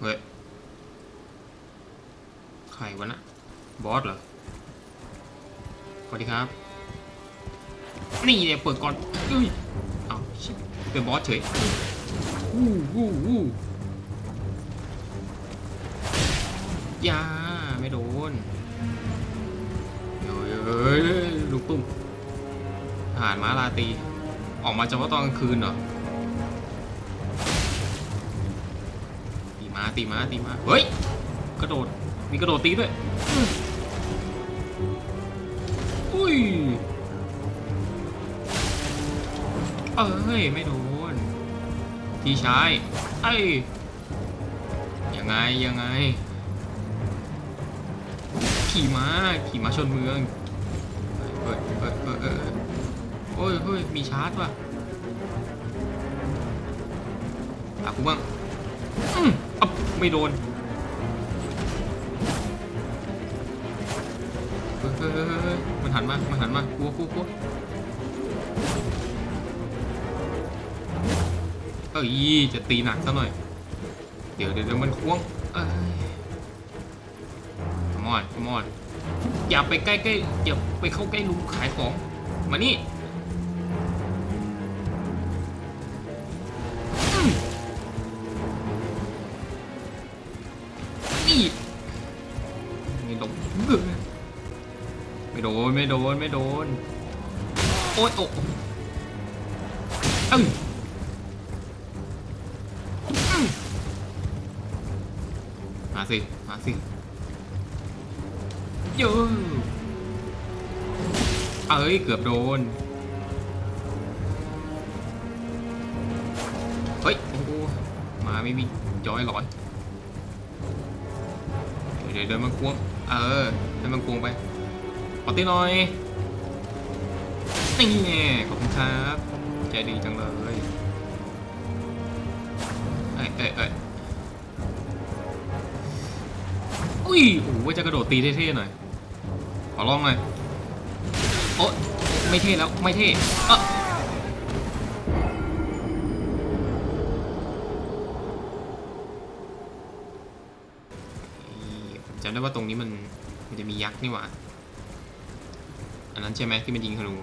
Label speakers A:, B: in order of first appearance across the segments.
A: เฮ้ย ใครวะนะ บอสเหรอ สวัสดีครับ นี่เนี่ยเปิดก่อนเอ้ยเอาชิบเป็นบอสเฉยวู้วู้วู้ยาไม่โดนเฮ้ยเฮ้ยลูกตุ้มทหารม้าลาตี ออกมาเฉพาะตอนกลางคืนเหรอ ตีมาตีมาเฮ้ยกระโดดมีกระโดดตีด้วยอุ้ยเอ้ยไม่โดนพี่ชายไอ้ยยังไงยังไง ขี่ม้าขี่ม้าชนเมืองเฮ้ยเฮ้ยเฮ้ยเฮ้ยโอ้ยเฮ้ยมีชาร์จว่ะอากูบ้างอืม ไม่โดนเฮ้ยเฮ้ยเฮ้ยเฮ้ยมันหันมา มันหันมากลัวกลัวกลัวเอ้ยจะตีหนักซะหน่อย เดี๋ยวเดี๋ยวเดี๋ยวมันควงเอ้ย come on come on อย่าไปใกล้ใกล้อย่าไปเข้าใกล้ลุงขายของ มานี่ มาสิ มาสิเยอะเอ้ย เกือบโดน เฮ้ย โอ้โหมาไม่มีจอยหลอน เดี๋ยวเดินมันควง เออเดินมันควงไปขอตีหน่อยนี่แน่ขอบคุณครับ ใจดีจังเลย เอ้ยเอ้ยเอ้ย อุ้ยโอ้โหจะกระโดดตีเท่ๆหน่อยขอลองหน่อยโอ๊ะไม่เท่แล้วไม่เท่เอะจำได้ว่าตรงนี้มันมันจะมียักษ์นี่หว่า อันนั้นใช่ไหมที่มันยิงธนู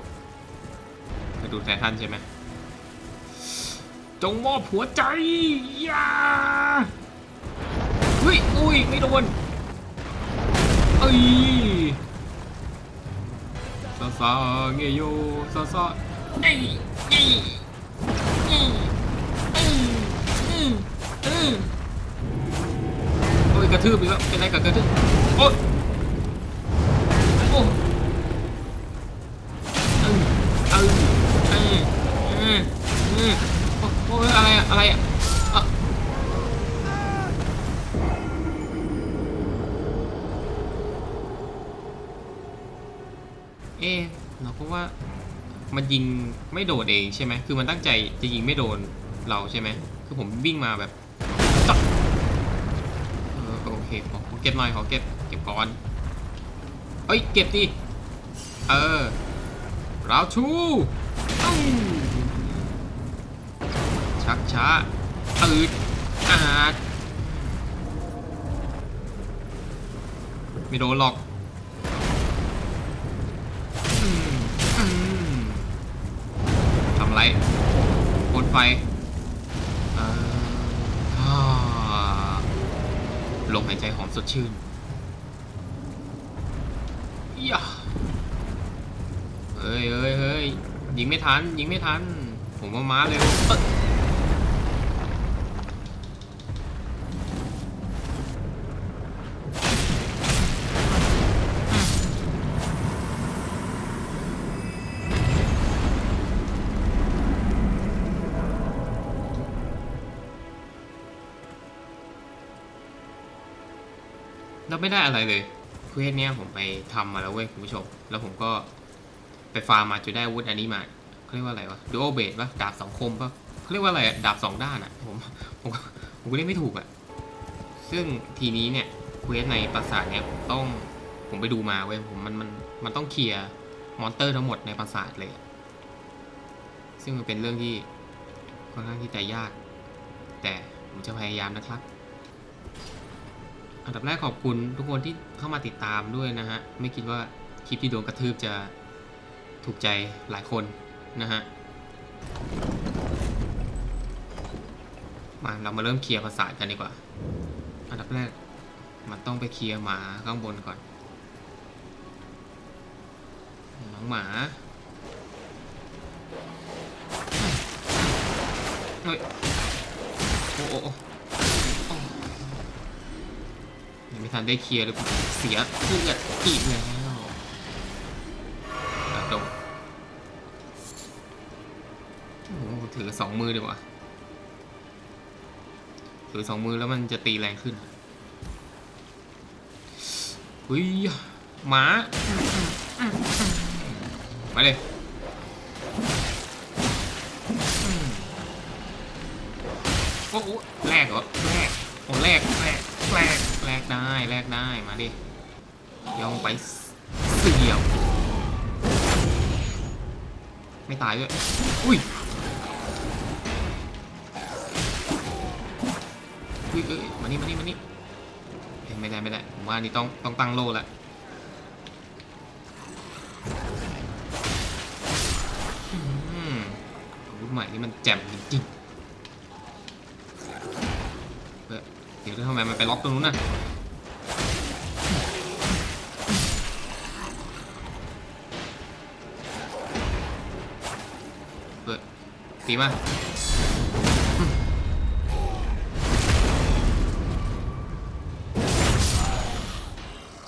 A: กระดูกไททันใช่ไหมจงมอบหัวใจยาเฮ้ยอุ้ยไม่โดน เอ้ยซาซาเงยโยซาซาเอ้ยเอ้ยเอ้ยเอ้ยเอ้ยเอ้ยโอ้ยกระทืบอีกแล้วเป็นไรกับกระทืบโอ๊ยโอ้เอ้ยเอ้ยเอ้ยเอ้ยเอ้ยโอ้โอ้ยอะไรอะอะไรอะ เอ๊เราก็ว่ามันยิงไม่โดดเองใช่ไหมคือมันตั้งใจจะยิงไม่โดนเราใช่ไหมคือผมวิ่งมาแบบจับเออโอเคขอขอเก็บหน่อยขอเก็บเก็บก่อนเอ้ยเก็บดิเออราวชูอื้อชักช้าอืดอาดไม่โดนหรอก ทำไรบนไฟลมหายใจหอมสดชื่นยาเฮ้ยเฮ้ยเฮ้ยยิงไม่ทัน ยิงไม่ทัน ผมว่าม้าเลย เราไม่ได้อะไรเลยเควสเนี้ยผมไปทำมาแล้วเว้ยคุณผู้ชม แล้วผมก็ไปฟาร์มมาจนได้อาวุธอันนี้มาเขาเรียกว่าอะไรวะดูโอเบดปะดาบสองคมปะเขาเรียกว่าอะไรดาบสองด้านอะผมผมผมก็เรียกไม่ถูกอะซึ่งทีนี้เนี่ยเควสในปราสาทเนี่ยผมต้องผมไปดูมาเว้ยผมมันมันมันต้องเคลียร์มอนเตอร์ทั้งหมดในปราสาทเลยอะซึ่งมันเป็นเรื่องที่ค่อนข้างที่จะยาก แต่ผมจะพยายามนะครับ อันดับแรกขอบคุณทุกคนที่เข้ามาติดตามด้วยนะฮะ ไม่คิดว่าคลิปที่โดนกระทืบจะถูกใจหลายคนนะฮะ มาเรามาเริ่มเคลียร์ประสาทกันดีกว่า อันดับแรกมันต้องไปเคลียร์หมาข้างบนก่อนน้องหมาเฮ้ยโอ้โอ้โอ้โอ้ ยังไม่ทันได้เคลียร์เลยเสียเลือดอีกแล้วกโอ้ถือสองมือดีกว่า ถือสองมือแล้วมันจะตีแรงขึ้นเฮ้ยหมา มาเลยโอ้โหแลกเหรอ แลกได้แลกได้มาดิย่องไปเสียบไม่ตายด้วย อุ้ยอุ้ยเอ้ยมานี่มานี่มานี่เอ้ยไม่ได้ไม่ได้ผมว่านี่ต้องต้องตั้งโล่ล้วอืมอาวุธใหม่นี่มันแจ่มจริงๆเฮ้ยเดี๋ยวทำไมมันไปล็อกตรงนู้นน่ะ ตีมา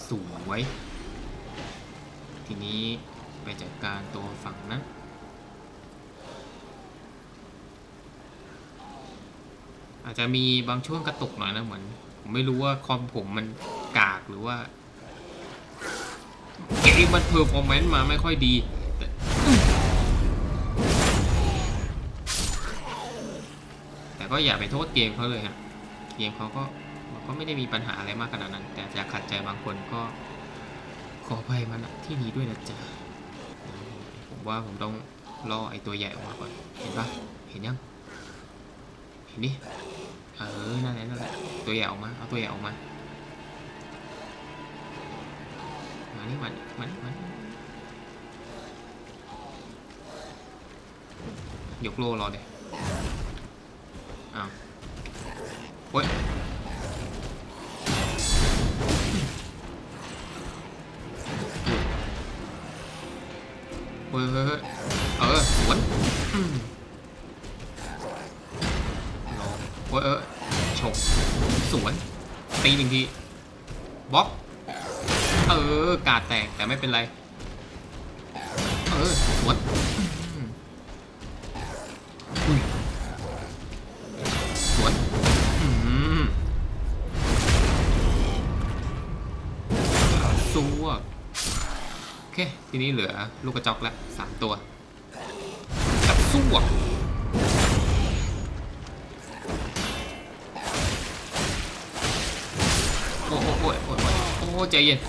A: สวย ทีนี้ไปจัดการตัวฝั่งนั้นอาจจะมีบางช่วงกระตุกหน่อยนะเหมือน ผมไม่รู้ว่าคอมผมมันกากหรือว่าเกมมันเพอร์ฟอร์แมนซ์มาไม่ค่อยดีแต่ ก็อย่าไปโทษเกมเขาเลยฮะเกมเขาก็ก็ไม่ได้มีปัญหาอะไรมากขนาดนั้น แต่จะขัดใจบางคนก็ขออภัยมันที่นี้ด้วยนะจ๊ะผมว่าผมต้องล่อไอตัวใหญ่ออกมาก่อน เห็นปะเห็นยัง เห็นดิ เออ นั่นแหละนั่นแหละ ตัวใหญ่ออกมา เอาตัวใหญ่ออกมา มานี่มันมันมันยกโล่รอเลย อ้าวโอ้ยเฮ้ยเฮ้ยเฮ้ยเออสวนอืมรอโอ้ยเออฉกสวน ตีหนึ่งทีบล็อก เออ กาดแตกแต่ไม่เป็นไร เออสวน ทีนี้เหลือลูกกระจอกล้วสามตัวจับซัวโอ้โหโอ้ยโอ้ยโอ้ยโอ้ใจเย็น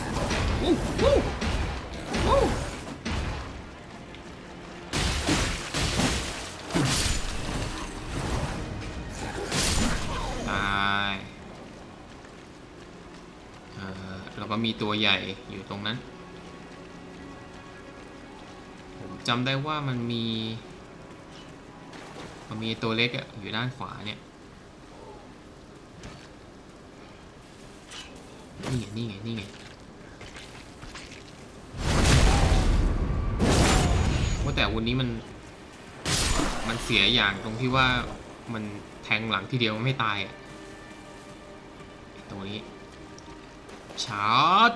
A: วู้วู้วู้ตายเออแล้วก็มีตัวใหญ่อยู่ตรงนั้น จำได้ว่ามันมี มันมีตัวเล็กอะอยู่ด้านขวาเนี่ยนี่ไงนี่ไงนี่ไงว่าแต่วันนี้มัน มันเสียอย่างตรงที่ว่ามันแทงหลังทีเดียวไม่ตายอะตัวนี้ชาร์จ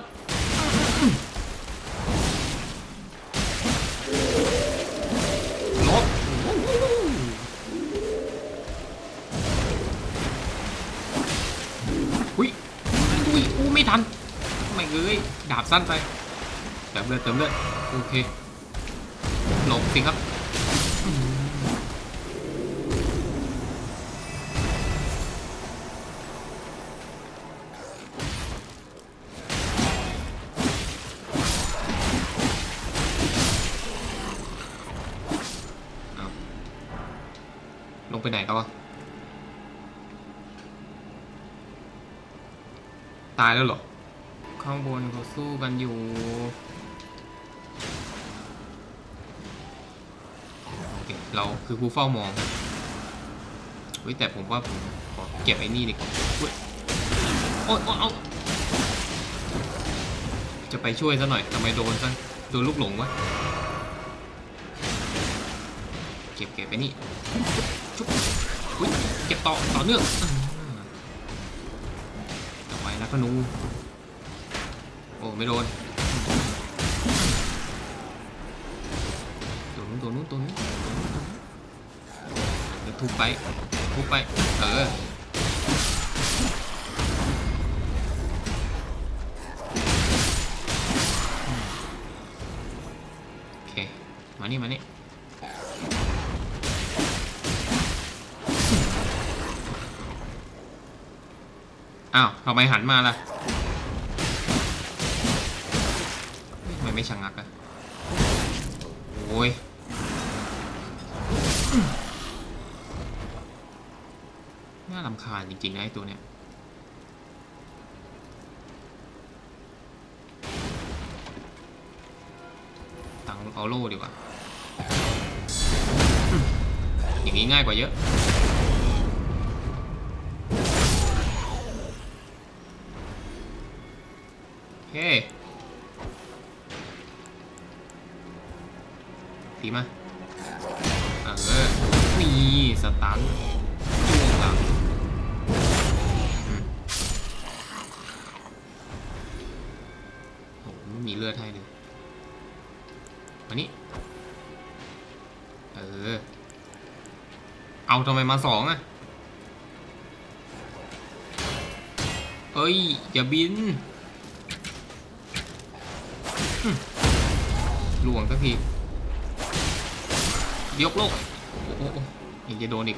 A: ยอู้ไม่ทันไม่เอ้ยดาบสั้นไปเติมเลือดเติมเลือดโอเคหลบสิครับลงไปไหนแล้ววะายแล้วเหรอ ข้างบนเขาสู้กันอยู่ โอเค เราคือผู้เฝ้ามองเฮ้ยแต่ผมว่าผมขอเก็บไอ้นี่ดีกว่าอุ๊ยโอ๊ยโอ๊ยเอาจะไปช่วยซะหน่อยทำไมโดนซะโดนลูกหลงวะเก็บเก็บไปนี่ชุบอุ๊ยเก็บต่อต่อเนื่อง อ่าต่อไปแล้วก็นู โอ้ ไม่โดนตัวนู้นตัวนู้นตัวนู้นตัวนู้นตัวนู้นเดี๋ยวทุบไป ทุบไป เออโอเคมานี่มานี่ ทำไมหันมาล่ะทำไมไม่ชะงักอะโอ้ยน่าลำคาญจริงๆนะไอ้ตัวเนี้ยตังเอาโล่ดีกว่า อย่างนี้ง่ายกว่าเยอะ เคตีมาเออนี่สตันจ้วงหลังอืมโหไม่มีเลือดให้เลยมานี่เออ เอาทำไมมาสองอะเอ้ย อย่าบิน ลวงสักที ยกโลก โอ้โหโอ้โหยังจะโดนอีก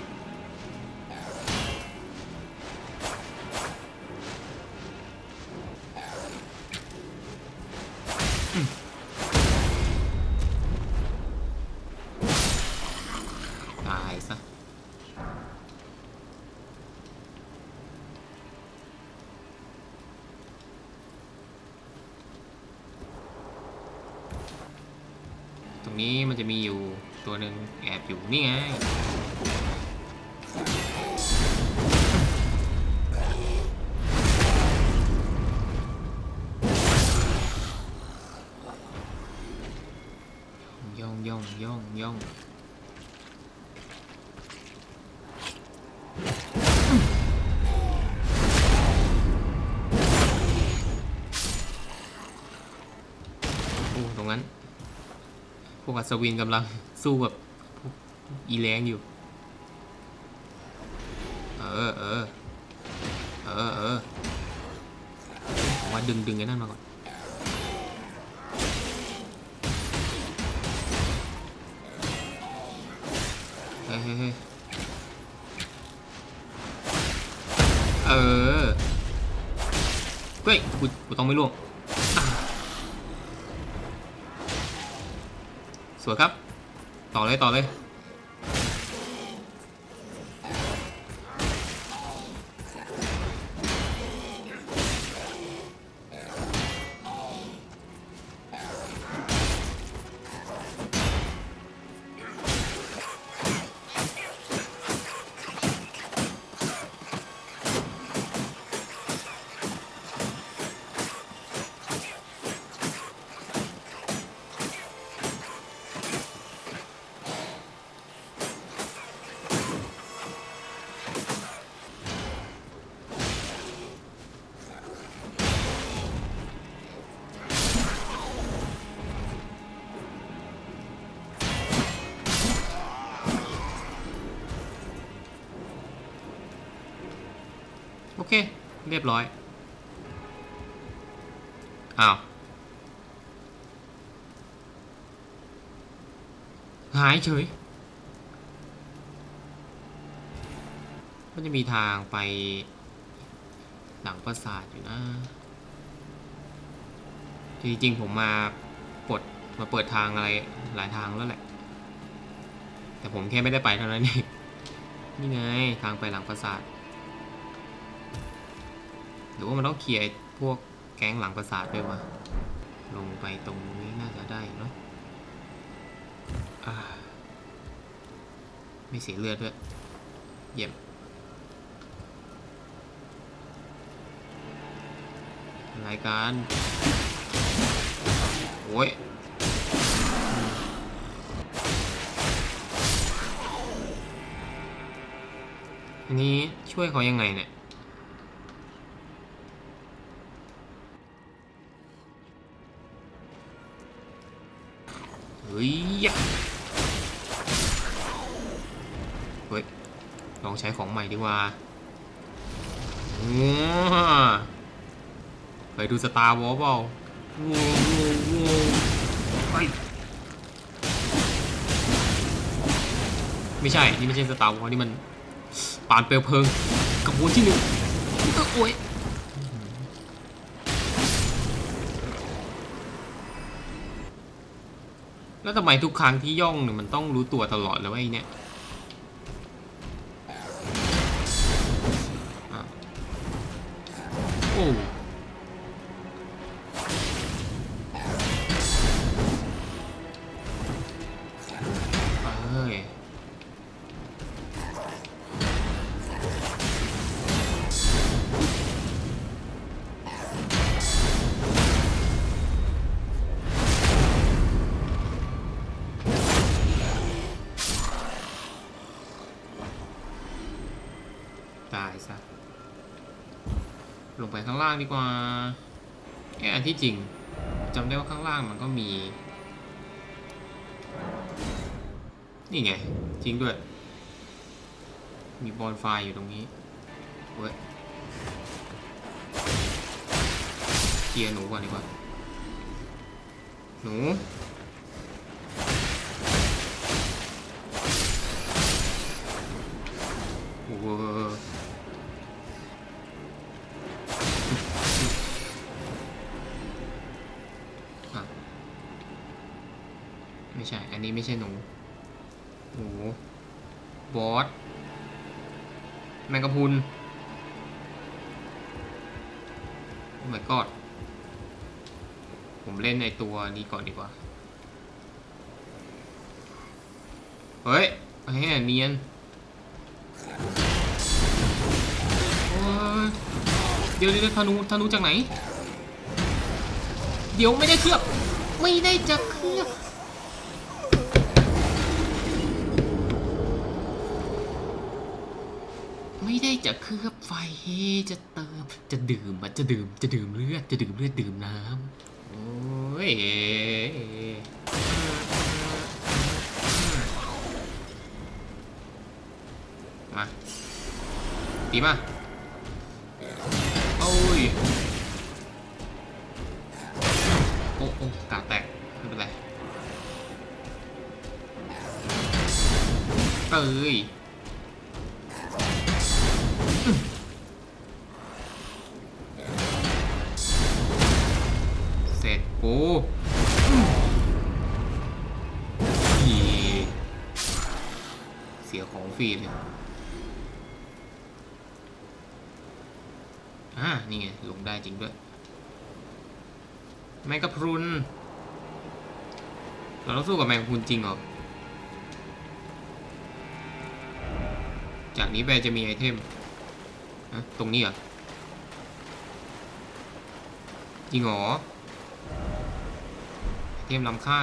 A: นี้มันจะมีอยู่ตัวหนึ่งแอบอยู่นี่ไง ศวินกำลังสู้กับอีแรงอยู่ เออเออเออเออผมว่าดึงดึงไอ้นั่นมาก่อน เฮ้ยเฮ้ยเฮ้ยเออ เฮ้ยกูกูต้องไม่ล่วง สวยครับ ต่อเลยต่อเลย เรียบร้อย อ้าว หายเฉย มันจะมีทางไป หลังปราสาทอยู่นะ จริงๆผมมาปลดมาเปิดทางอะไรหลายทางแล้วแหละ แต่ผมแค่ไม่ได้ไปเท่านั้นเองนี่ไง ทางไปหลังปราสาท หรือว่ามันต้องเคลียร์พวกแก๊งหลังประสาทด้วยวะ ลงไปตรงนี้น่าจะได้เนาะไม่เสียเลือดด้วย เยี่ยมรายการ โอ้ยอันนี้ช่วยเขายังไงเนี่ย ฮ้ยยเฮ้ย ลองใช้ของใหม่ดีกว่าว้าไปดูสตาร์วอลเปล่าโว้โว้โว้ไม่ใช่ นี่ไม่ใช่สตาร์วอลนี่มันปานเปลวเพลิงกระบวนที่หนึ่งเออโอ้ย แล้วทำไมทุกครั้งที่ย่องเนี่ยมันต้องรู้ตัวตลอดเลยวะไอ้เนี่ยโอ้ ลงไปข้างล่างดีกว่าแค่อันที่จริงจำได้ว่าข้างล่างมันก็มี นี่ไงจริงด้วย มีบอลไฟอยู่ตรงนี้เว้ยเคลียร์หนูก่อนดีกว่า หนู ใช่อันนี้ไม่ใช่หนู หนู บอส แมงกะพุนโอ้ my god ผมเล่นในตัวนี้ก่อนดีกว่า เฮ้ยไอ้เหี้ยเนียนเดี๋ยวเดี๋ยวธนูธนูจากไหน เดี๋ยวไม่ได้เคลือบ ไม่ได้จะเคลือบ ไม่ได้ จะเคลือบไฟจะเติม จะดื่มอะจะดื่ม จะดื่มเลือด จะดื่มเลือดดื่มน้ำโอ้ยมาดีมาโอ้ยโอ้โอ้กาแตกไม่เป็นไรเอ้ย กูอีเสียของฟรีเลยอ่านี่ไง ลงได้จริงด้วยแมงกะพรุน เราต้องสู้กับแมงกะพรุนจริงเหรอ จากนี้ไปจะมีไอเทมอะตรงนี้เหรอ จริงเหรอ เทมล้ำค่า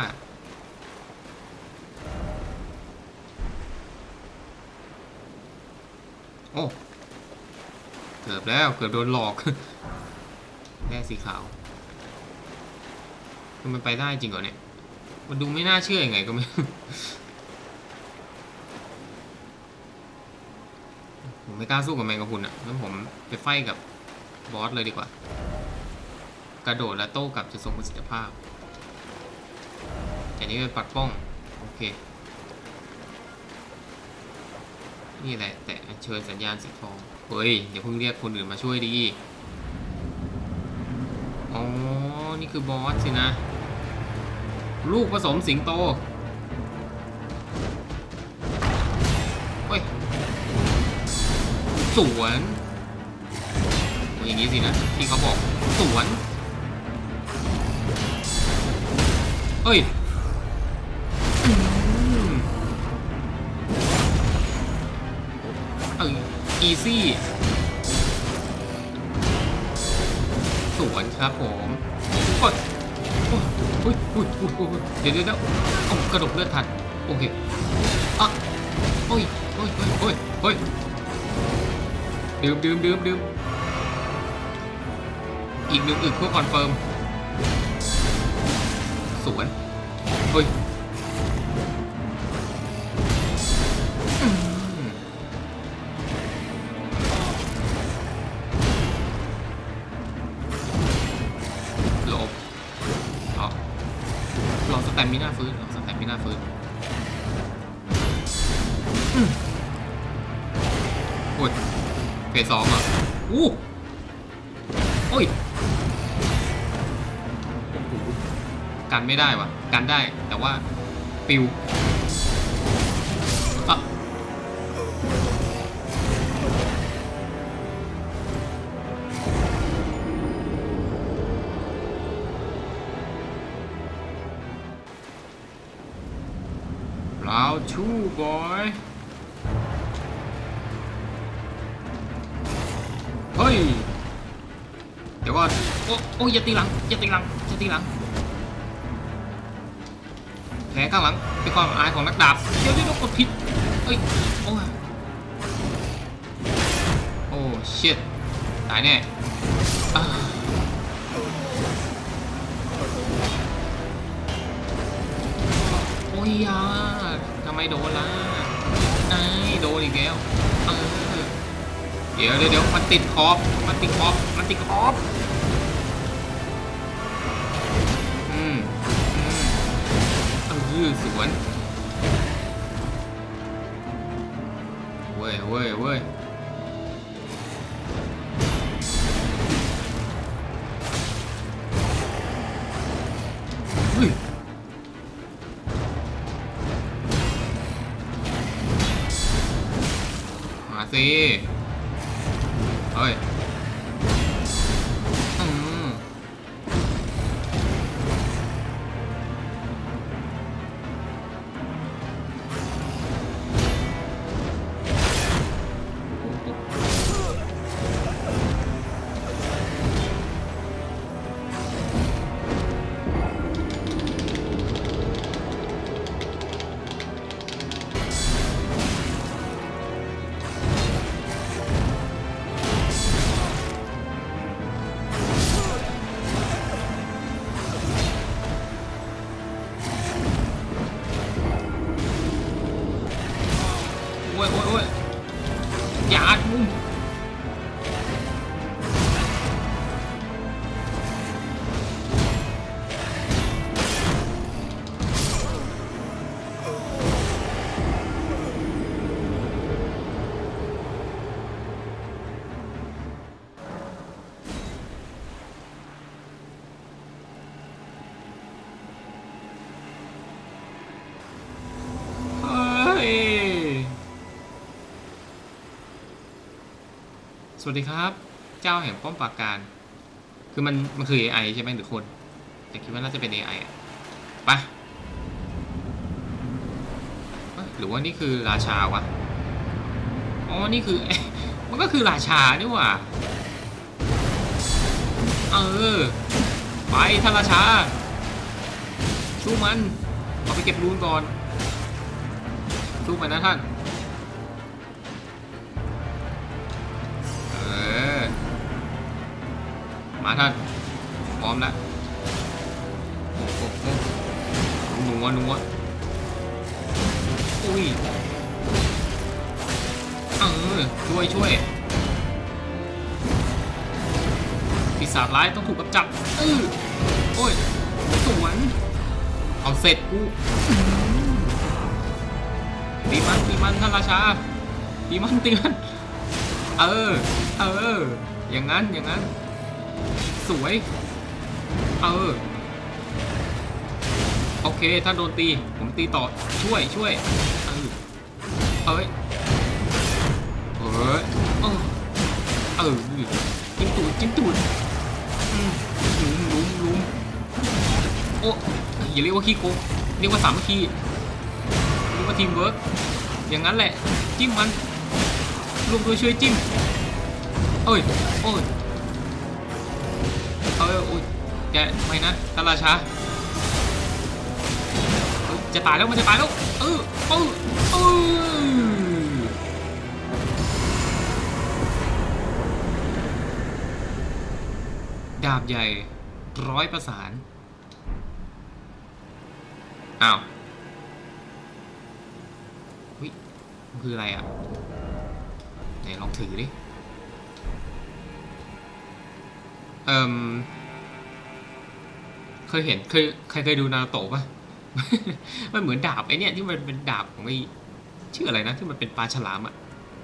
A: โอ้ เกือบแล้ว เกือบโดนหลอกแร่สีขาวมันไปได้จริงเหรอเนี่ย มันดูไม่น่าเชื่ออยังไงก็ไม่ผมไม่กล้าสู้กับแมงกะพรุนอะงั้นผมไปไฟกับบอสเลยดีกว่า กระโดดและโต้กลับจะทรงประสิทธิภาพ แต่นี้เป็นปัดป้อง โอเค นี่แหละ แต่เชิญสัญญาณสีทอง เฮ้ย เดี๋ยวเพิ่งเรียกคนอื่นมาช่วยดี อ๋อ นี่คือบอสสินะ ลูกผสมสิงโตเฮ้ย สวนอย่างนี้สินะ ที่เขาบอก สวน เอ้ย อีซี่สวนครับผมกดโอ้ยโอ้ยโอ้ยอ้ยโอ้ยเดี๋ยวเดี๋ยวเดี๋ยวเอากระดกเลือดทันโอเคอะโอ้ยโอ้ยโอ้ยโอ้ยโอ้ยดื่มดื่มดื่มดื่มอีกหนึ่งอึกเพื่อคอนเฟิร์มสวนเฮ้ย มมิน่าฟื้นสแตมมิน่าฟื้นโอ้ยเฟสสองเหรออู้โอ้ยกันไม่ได้วะกันได้แต่ว่าปิว เราชูบอยเฮ้ยเดี๋ยวก่อนโอ้โอ้ยอย่าตีหลังอย่าตีหลังอย่าตีหลังแผลข้างหลังเป็นความอายของนักดาบเดี๋ยวเดี๋ยวกดผิดเอ้ยโอ้ยโอ้ชิตตายแน่อ่าโอ้ยยา ไมโดนละนายโดนอีกแล้วเดี๋ยวเดี๋ยวมันติดคอบมันติดคอบมันติดคอบอืมอืมเออสวนเว้ยเว้ยเว้ย สวัสดีครับ เจ้าแห่งป้อมปราการ คือมันมันคือ AI ใช่ไหมหรือคน แต่คิดว่าน่าจะเป็น AI อะปะหรือว่านี่คือราชาวะ อ๋อ นี่คือ มันก็คือราชานี่หว่า เออ ไปท่านราชา สู้มัน เอาไปเก็บรูนก่อน สู้มันนะท่าน มาท่าน พร้อมแล้วโอ้โหหนัวนัวอุ้ยเออช่วยช่วยปีศาจร้ายต้องถูกกำจับเออโอ้ยสวนเอาเสร็จกูตีมันตีมันท่านราชาตีมันตีมัน เออ เออ อย่างนั้น อย่างนั้น สวย เออ โอเค ถ้าโดนตี ผมตีต่อ ช่วย ช่วย เออ เอ้ยเอ้ยเออเออกินตูดจิ้มตูดลุมลุมลุมโอ้อย่าเรียกว่าขี้โกงเรียกว่าสามัคคีเรียกว่าทีมเวิร์กอย่างนั้นแหละ จิ้มมันรวมตัวช่วยจิ้ม เอ้ย โอ้ย เอ้ยโอ้ยอย่าไม่นะตาราชาจะตายแล้วมันจะตายแล้วเออเออเออดาบใหญ่ร้อยประสานอ้าววิคืออะไรอะไหนลองถือดิ เอ่มเคยเห็นเคยใครเคยดูนาโตะปะมันเหมือนดาบไอเนี่ยที่มันเป็นดาบของไอชื่ออะไรนะที่มันเป็นปลาฉลามอะ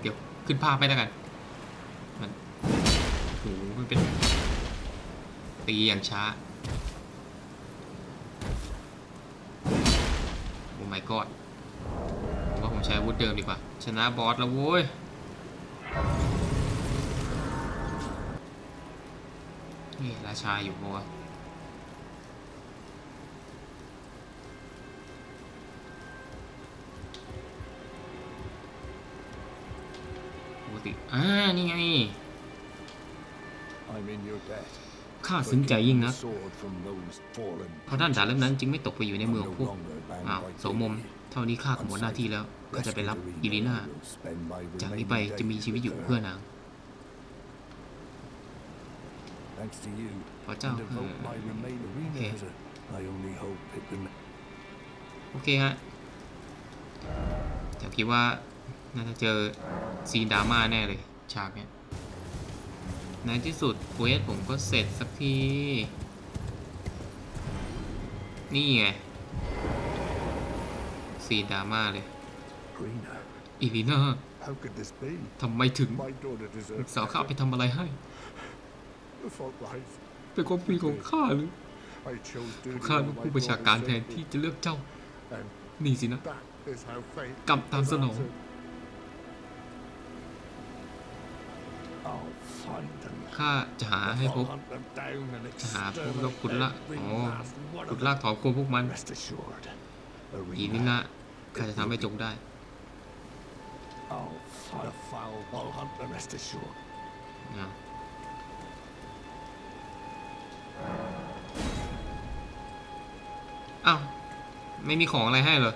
A: เดี๋ยวขึ้นภาพไปแล้วกัน มันโหมันเป็นตีอย่างช้า โอ้ my god ผมว่าผมใช้อาวุธเดิมดีกว่า ชนะบอสแล้วโว้ย นี่ราชาอยู่ปะวะปกติอ่า นี่ไง
B: I'm in your debt.
A: ข้า
B: for
A: ซึ้งใจยิ่ง
B: getting
A: นัก
B: the sword from those fallen
A: เพราะด้านดาบเล่มนั้นจึงไม่ตกไปอยู่ในมือของ
B: I'm
A: พวก
B: no longer bound
A: อ้าว
B: by
A: โสมม
B: tyranny.
A: เท่านี้ข้าขหมดหน้าที่แล้ว ก็จะไปรับอิริน่า
B: Will spend my
A: จากนี้ไป
B: remaining
A: จะมี
B: days
A: ชีวิตอยู่
B: with
A: เพื่อ
B: her.
A: นาง
B: Thanks to you
A: เพราะเจ้า
B: and
A: คือ
B: devote my remaining
A: Okay.
B: arena. I only hope it remains.
A: โอเคฮะแต่คิดว่าน่าจะเจอซีนดราม่าแน่เลยฉากเนี้ยในที่สุดเควสผมก็เสร็จสักที นี่ไงซีนดราม่าเลย
B: Rena,
A: อีลีน่า
B: how could this be?
A: ทำไมถึง
B: My daughter deserves
A: สาวข้าไปทำอะไรให้
B: The fault lies.
A: เป็นความผิดของข้าหรือ
B: I chose duty
A: ข้า
B: over
A: เป็น
B: my
A: ผู้บัญชาการ
B: daughter's
A: แทน
B: safety.
A: ที่จะเลือกเจ้า
B: And
A: นี่สินะ
B: that is how fate
A: กรรมตามสนอง
B: has answered. I'll find them.
A: ข้าจะหาให้พบ
B: I'll hunt them down and
A: จะหาพวกเราขุด
B: exterminate
A: ละ
B: every
A: อ๋อ
B: last one
A: ขุด
B: of
A: ลาก
B: them.
A: ถอนโคนพวกมัน
B: Rest assured,
A: อี
B: Arena,
A: นี่นะข้าจะทำให้จงได้
B: I'll fight
A: อ้าว ไม่มีของอะไรให้เหรอ